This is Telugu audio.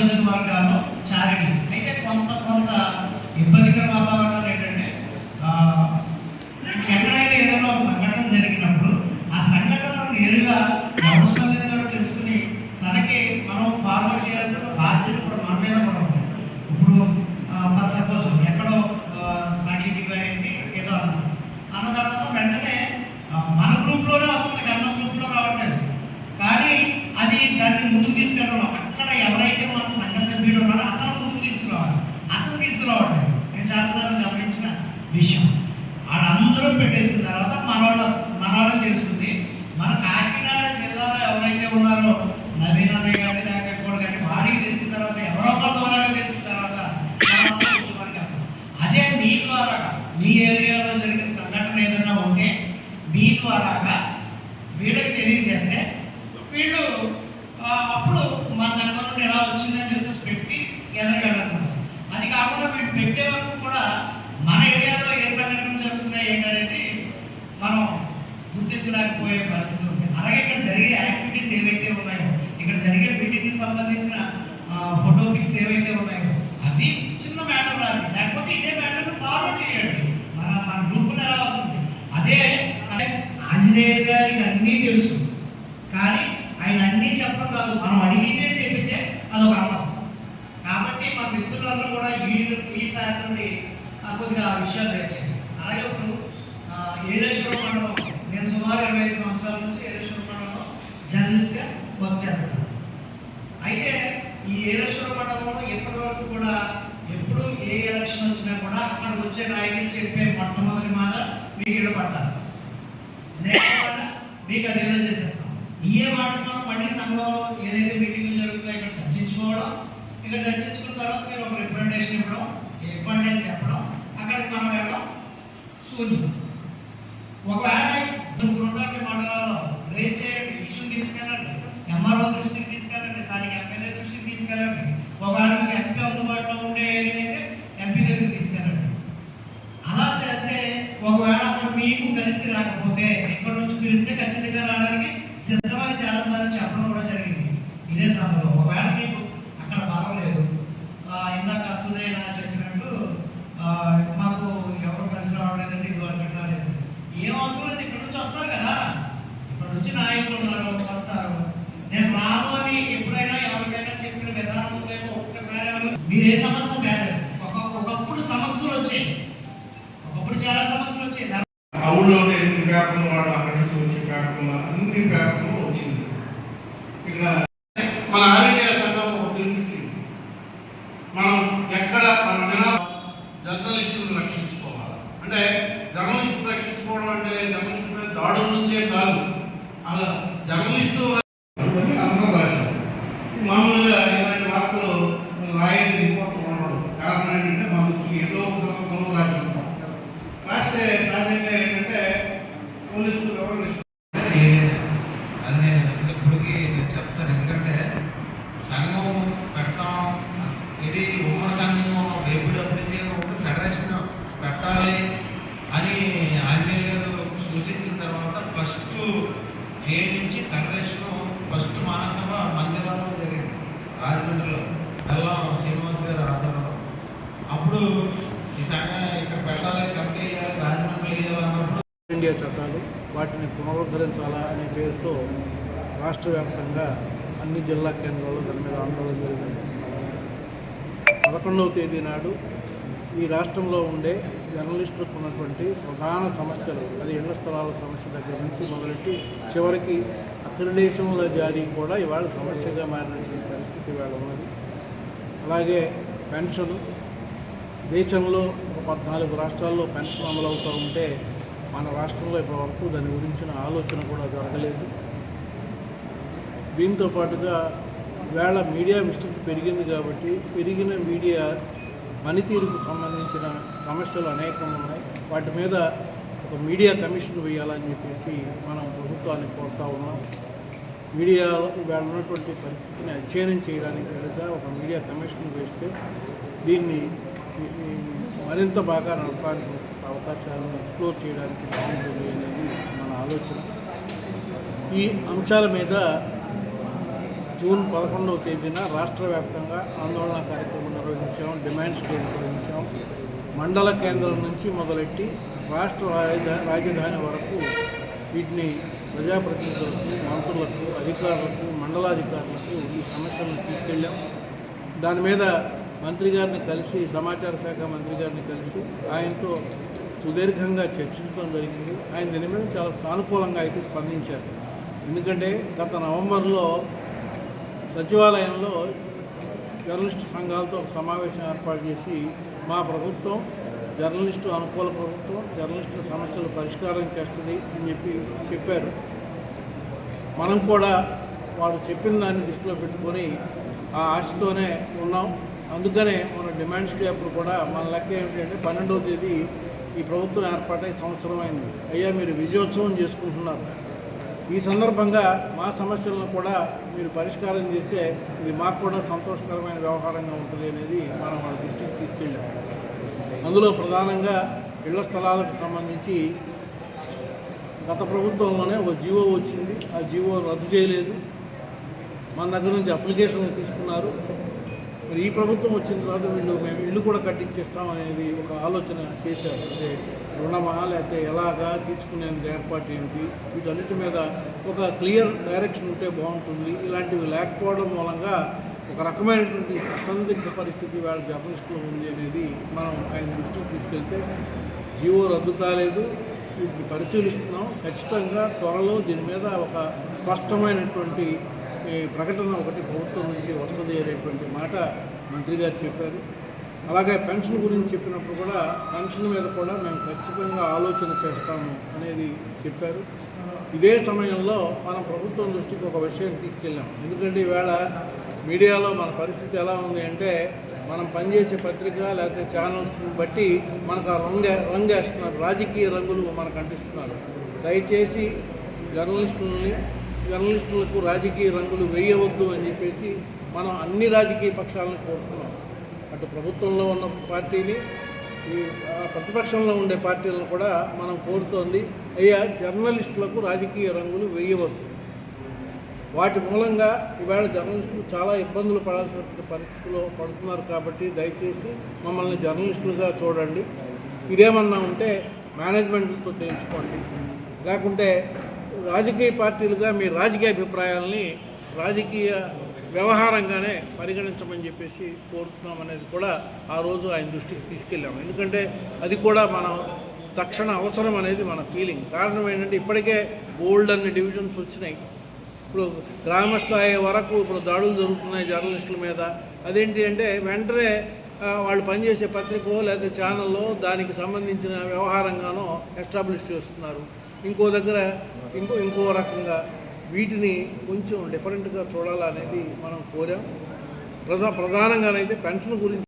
నియోజకవర్గాల్లో చారిటీ అయితే కొంత కొంత ఇబ్బందికర వాతావరణాలు ఏంటంటే ఆ, ఎక్కడైతే ఏదైనా ఒక సంఘటన జరిగినప్పుడు ఆ సంఘటనను నేరుగా అవసరం గారు తెలుసుకుని తనకి మనం ఫార్వర్డ్ చేయాల్సిన బాధ్యత కూడా మన మీద కూడా ఉంది ఇప్పుడు ఫర్ సపోజ్ ఎక్కడో ఆ, సాక్షి టీవీ అయింది ఏదో అన్నారు అన్న తర్వాత వెంటనే ఆ, మన గ్రూప్లోనే వస్తుంది కన్న గ్రూప్లో రావట్లేదు కానీ అది దాన్ని ముందుకు తీసుకెళ్ళడం అక్కడ ఎవరైతే మన సంఘ సభ్యుడు ఉన్నారో అతను ముందుకు తీసుకురావాలి అతను తీసుకురావట్లేదు నేను చాలాసార్లు గమనించిన విషయం వాళ్ళందరూ పెట్టేసిన తర్వాత మనవాళ్ళు మనవాళ్ళకి తెలుస్తుంది మన కాకినాడ జిల్లాలో ఎవరైతే ఉన్నారో నవీన్ అన్నయ్య గారి నాయకుడు కానీ వాడికి తెలిసిన తర్వాత ఎవరో ఒకరి ద్వారా తెలిసిన తర్వాత అదే మీ ద్వారా మీ ఏరియాలో జరిగిన సంఘటన ఏదైనా ఉంటే మీ ద్వారాగా వీళ్ళకి తెలియజేస్తే వీళ్ళు అప్పుడు మా సంఘం ఎలా వచ్చిందని చెప్పేసి పెట్టి ఎదగలనుకుంటారు అది కాకుండా వీళ్ళు పెట్టే వరకు కూడా మన ఏరియాలో ఏ సంఘటనలు జరుగుతున్నాయి ఏంటనేది మనం గుర్తించలేకపోయే పరిస్థితి ఉంది. అలాగే ఇక్కడ జరిగే యాక్టివిటీస్ ఏవైతే ఉన్నాయో ఇక్కడ జరిగే మీటింగ్కి సంబంధించిన ఫోటో పిక్స్ ఏవైతే ఉన్నాయో అది చిన్న మ్యాటర్ రాసి లేకపోతే ఇదే మ్యాటర్ను ఫార్వర్డ్ చేయండి. మన మన గ్రూపులో ఎలా వస్తుంది? అదే అంటే ఆంజనేయర్ గారికి అన్నీ తెలుసు. కానీ ఆయన అన్నీ చెప్పడం కాదు. మనం అడిగితే చెబితే అదొక అర్థం. కాబట్టి మా మిత్రులందరూ కూడా ఈ సారి నుండి కొద్దిగా ఆ విషయాలు వేచాయి అలాగే ఇప్పుడు ఆ, ఏలేశ్వరం మండలం నేను సుమారు ఇరవై ఐదు సంవత్సరాల నుంచి ఏలేశ్వరం మండలంలో జర్నలిస్ట్గా వర్క్ చేస్తాను. అయితే ఈ ఏలేశ్వరం మండలంలో ఎప్పటి వరకు కూడా ఎప్పుడు ఏ ఎలక్షన్ వచ్చినా కూడా అక్కడ వచ్చే నాయకులు చెప్పే మొట్టమొదటి మాట మీకు ఇళ్ళ పట్టాలి నెక్స్ట్ మీకు అది ఏదో చేసేస్తాం ఏ మాట మనం మళ్ళీ సంఘంలో ఏదైతే మీటింగ్లు జరుగుతాయో ఇక్కడ చర్చించుకోవడం ఇక్కడ చర్చించుకున్న తర్వాత మీరు ఒక రిప్రజెంటేషన్ ఇవ్వడం ఇవ్వండి అని చెప్పడం అక్కడికి మనం వెళ్ళడం శూన్యం ఒకవేళ ముగ్గురు ఉంటారు మీ మండలాల్లో రేట్ చేయండి ఇష్యూ తీసుకెళ్ళండి ఎంఆర్ఓ దృష్టికి తీసుకెళ్ళండి స్థానిక ఎమ్మెల్యే దృష్టికి తీసుకెళ్ళండి ఒకవేళ మీకు ఎంపీ అందుబాటులో ఉండే ఏరియా అయితే ఎంపీ దగ్గరికి తీసుకెళ్ళండి అలా చేస్తే ఒకవేళ అప్పుడు మీకు కలిసి రాకపోతే ఇక్కడ నుంచి పిలిస్తే ఖచ్చితంగా రావడానికి సిద్ధమని చాలాసార్లు చెప్పడం కూడా జరిగింది. ఇదే సమయంలో. ఒకవేళ మీకు అక్కడ బలం లేదు ఇందాక అతులే నా చెప్పినట్టు మాకు ఎవరు కలిసి రావట్లేదండి గవర్నమెంట్ రాలేదు. ఏం అవసరం లేదు ఇక్కడ నుంచి వస్తారు కదా. ఇక్కడ నుంచి నాయకులు ఉన్నారు వస్తారు. నేను రాను అని ఎప్పుడైనా ఎవరికైనా చెప్పిన విధానం ఉందేమో ఒక్కసారి మీరు ఏ సమస్య తేలేదు ఒక ఒకప్పుడు సమస్యలు వచ్చాయి ఒకప్పుడు చాలా సమస్యలు వచ్చాయి దాని ఆ ఊళ్ళోనే ఎన్ని పేపర్లు వాడు అక్కడి నుంచి వచ్చే పేపర్లు అన్ని పేపర్లు వచ్చింది. ఇక్కడ మన ఆరోగ్య సంఘం పిలిపించింది మనం ఎక్కడ మన నినా జర్నలిస్టులను రక్షించుకోవాలి. అంటే జర్నలిస్టులు రక్షించుకోవడం అంటే జర్నలిస్టు దాడుల నుంచే కాదు. అలా జర్నలిస్టు అందరూ రాశారు మామూలుగా ఇలాంటి వార్తలు రాయని రిపోర్ట్ ఉండడం కారణం ఏంటంటే మనకి ఏదో ఒక సందర్భంలో రాసి ఉంటాం రాస్తే సహజంగా ఏంటంటే పోలీసులు వివరణ అది నేను ఇప్పటికీ నేను చెప్తాను ఎందుకంటే సంఘం పెట్టడం ఇది ఉమ్మడి సంఘం రేపు డబ్బులు ఒకటి ఫెడరేషన్ పెట్టాలి అని ఆంజనేయ గారు సూచించిన తర్వాత ఫస్ట్ జే నుంచి ఫెడరేషన్ ఫస్ట్ మహాసభ మందిరంలో జరిగింది రాజమండ్రిలో బెల్లం శ్రీనివాస్ గారు ఆధ్వర్యంలో అప్పుడు ఈ సంఘం ఇక్కడ పెట్టాలి కమిటీ వేయాలి రాజమండ్రి వేయాలి అన్నప్పుడు ఇండియా చట్టాలు వాటిని పునరుద్ధరించాలా అనే పేరుతో రాష్ట్ర వ్యాప్తంగా అన్ని జిల్లా కేంద్రాల్లో దాని మీద ఆందోళన జరిగింది. పదకొండవ తేదీ నాడు ఈ రాష్ట్రంలో ఉండే జర్నలిస్టులకు ఉన్నటువంటి ప్రధాన సమస్యలు అది ఇళ్ళ స్థలాల సమస్య దగ్గర నుంచి మొదలెట్టి చివరికి అక్రిడేషన్ల జారీ కూడా ఇవాళ సమస్యగా మారినటువంటి పార్టీ ఇవాళ అలాగే పెన్షన్. దేశంలో ఒక పద్నాలుగు రాష్ట్రాల్లో పెన్షన్ అమలు అవుతూ ఉంటే మన రాష్ట్రంలో ఇప్పటివరకు దాని గురించిన ఆలోచన కూడా జరగలేదు. దీంతో పాటుగా వేళ మీడియా విస్తృతి పెరిగింది కాబట్టి పెరిగిన మీడియా పనితీరుకు సంబంధించిన సమస్యలు అనేకం ఉన్నాయి. వాటి మీద ఒక మీడియా కమిషన్ వేయాలని చెప్పేసి మనం ప్రభుత్వాన్ని కోరుతా ఉన్నాం. మీడియాలో ఇవాళ ఉన్నటువంటి పరిస్థితిని అధ్యయనం చేయడానికి కనుక ఒక మీడియా కమిషన్ వేస్తే దీన్ని మరింత బాగా నడపడానికి అవకాశాలను ఎక్స్ప్లోర్ చేయడానికి బాగుంటుంది అనేది మన ఆలోచన. ఈ అంశాల మీద జూన్ పదకొండవ తేదీన రాష్ట్ర వ్యాప్తంగా ఆందోళన కార్యక్రమం నిర్వహించాం డిమాండ్స్ నిర్వహించాం. మండల కేంద్రం నుంచి మొదలెట్టి రాష్ట్ర రాజధాని రాజధాని వరకు వీటిని ప్రజాప్రతినిధులకు మంత్రులకు అధికారులకు మండలాధికారులకు ఈ సమస్యలను తీసుకెళ్ళాం. దాని మీద మంత్రి గారిని కలిసి సమాచార శాఖ మంత్రి గారిని కలిసి ఆయనతో సుదీర్ఘంగా చర్చించడం జరిగింది. ఆయన దీని మీద చాలా సానుకూలంగా అయితే స్పందించారు. ఎందుకంటే గత నవంబర్లో సచివాలయంలో జర్నలిస్టు సంఘాలతో ఒక సమావేశం ఏర్పాటు చేసి మా ప్రభుత్వం జర్నలిస్టు అనుకూల ప్రభుత్వం జర్నలిస్టుల సమస్యలు పరిష్కారం చేస్తుంది అని చెప్పి చెప్పారు. మనం కూడా వాడు చెప్పిన దాన్ని దృష్టిలో పెట్టుకొని ఆ ఆశతోనే ఉన్నాం. అందుకనే మన డిమాండ్స్ అప్పుడు కూడా మన లెక్క ఏమిటంటే పన్నెండవ తేదీ ఈ ప్రభుత్వం ఏర్పాటై సంవత్సరం అయింది. అయ్యా మీరు విజయోత్సవం చేసుకుంటున్నారు. ఈ సందర్భంగా మా సమస్యలను కూడా మీరు పరిష్కారం చేస్తే ఇది మాకు కూడా సంతోషకరమైన వ్యవహారంగా ఉంటుంది అనేది మనం వాళ్ళ దృష్టికి తీసుకెళ్ళాం. అందులో ప్రధానంగా ఇళ్ళ స్థలాలకు సంబంధించి గత ప్రభుత్వంలోనే ఒక జీవో వచ్చింది. ఆ జీవో రద్దు చేయలేదు. మన దగ్గర నుంచి అప్లికేషన్ తీసుకున్నారు. మరి ఈ ప్రభుత్వం వచ్చిన తర్వాత వీళ్ళు మేము ఇల్లు కూడా కట్టించేస్తామనేది ఒక ఆలోచన చేశారు. అంటే రుణమా లేకపోతే ఎలాగా తీర్చుకునేందుకు ఏర్పాటు ఏమిటి వీటన్నిటి మీద ఒక క్లియర్ డైరెక్షన్ ఉంటే బాగుంటుంది. ఇలాంటివి లేకపోవడం మూలంగా ఒక రకమైనటువంటి అసందిగ్ధ పరిస్థితి వాళ్ళ జర్నలిస్టులో ఉంది అనేది మనం ఆయన దృష్టికి తీసుకెళ్తే జీవో రద్దు కాలేదు వీటిని పరిశీలిస్తున్నాం. ఖచ్చితంగా త్వరలో దీని మీద ఒక స్పష్టమైనటువంటి ప్రకటన ఒకటి ప్రభుత్వం నుంచి వస్తుంది అనేటువంటి మాట మంత్రి గారు చెప్పారు. అలాగే పెన్షన్ గురించి చెప్పినప్పుడు కూడా పెన్షన్ మీద కూడా మేము ఖచ్చితంగా ఆలోచన చేస్తాము అనేది చెప్పారు. ఇదే సమయంలో మనం ప్రభుత్వం దృష్టికి ఒక విషయం తీసుకెళ్ళాం. ఎందుకంటే ఈవేళ మీడియాలో మన పరిస్థితి ఎలా ఉంది అంటే మనం పనిచేసే పత్రిక లేకపోతే ఛానల్స్ని బట్టి మనకు ఆ రంగు రంగు వేస్తున్నారు రాజకీయ రంగులు మనకు అంటిస్తున్నారు. దయచేసి జర్నలిస్టులని జర్నలిస్టులకు రాజకీయ రంగులు వేయవద్దు అని చెప్పేసి మనం అన్ని రాజకీయ పక్షాలను కోరుతున్నాం. అటు ప్రభుత్వంలో ఉన్న పార్టీని ఈ ప్రతిపక్షంలో ఉండే పార్టీలను కూడా మనం కోరుతోంది. అయ్యా జర్నలిస్టులకు రాజకీయ రంగులు వేయవద్దు. వాటి మూలంగా ఈవేళ జర్నలిస్టులు చాలా ఇబ్బందులు పడాల్సిన పరిస్థితిలో పడుతున్నారు కాబట్టి దయచేసి మమ్మల్ని జర్నలిస్టులుగా చూడండి. ఇదేమన్నా ఉంటే మేనేజ్మెంట్తో చేయించుకోండి. లేకుంటే రాజకీయ పార్టీలుగా మీ రాజకీయ అభిప్రాయాల్ని రాజకీయ వ్యవహారంగానే పరిగణించమని చెప్పేసి కోరుతున్నాం అనేది కూడా ఆ రోజు ఆయన దృష్టికి తీసుకెళ్ళాము ఎందుకంటే అది కూడా మనం తక్షణ అవసరం అనేది మన ఫీలింగ్ కారణం ఏంటంటే ఇప్పటికే గోల్డ్ అన్ని డివిజన్స్ వచ్చినాయి. ఇప్పుడు గ్రామ స్థాయి వరకు ఇప్పుడు దాడులు జరుగుతున్నాయి జర్నలిస్టుల మీద. అదేంటి అంటే వెంటనే వాళ్ళు పనిచేసే పత్రికో లేదా ఛానల్లో దానికి సంబంధించిన వ్యవహారంగానో ఎస్టాబ్లిష్ చేస్తున్నారు. ఇంకో దగ్గర ఇంకో ఇంకో రకంగా వీటిని కొంచెం డిఫరెంట్గా చూడాలనేది మనం కోరాం. ప్రధా ప్రధానంగానైతే పెన్షన్ గురించి